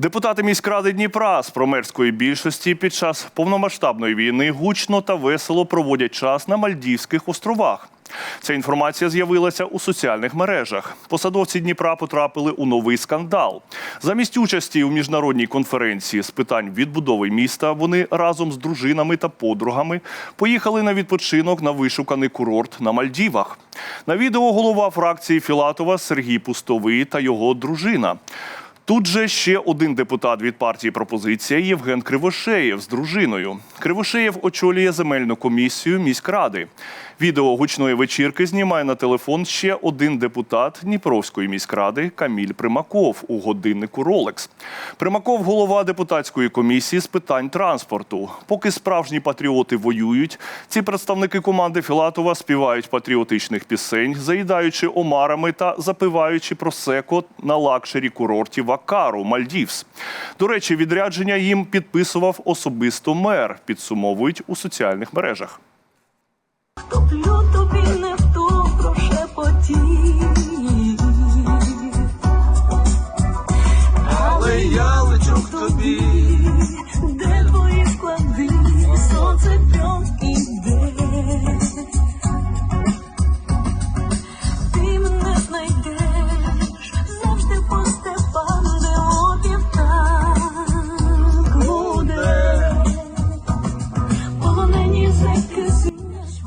Депутати міськради Дніпра з промерської більшості під час повномасштабної війни гучно та весело проводять час на Мальдівських островах. Ця інформація з'явилася у соціальних мережах. Посадовці Дніпра потрапили у новий скандал. Замість участі у міжнародній конференції з питань відбудови міста вони разом з дружинами та подругами поїхали на відпочинок на вишуканий курорт на Мальдівах. На відео голова фракції Філатова Сергій Пустовий та його дружина. Тут же ще один депутат від партії пропозиція Євген Кривошеєв з дружиною. Кривошеєв очолює земельну комісію міськради. Відео гучної вечірки знімає на телефон ще один депутат Дніпровської міськради Каміль Примаков у годиннику Ролекс. Примаков голова депутатської комісії з питань транспорту. Поки справжні патріоти воюють, ці представники команди Філатова співають патріотичних пісень, заїдаючи омарами та запиваючи просеко на лакшері курорті Вакару Мальдівс. До речі, відрядження їм підписував особисто мер. Підсумовують у соціальних мережах. Топлю тобі не втопро шепотів, але я лечу тобі.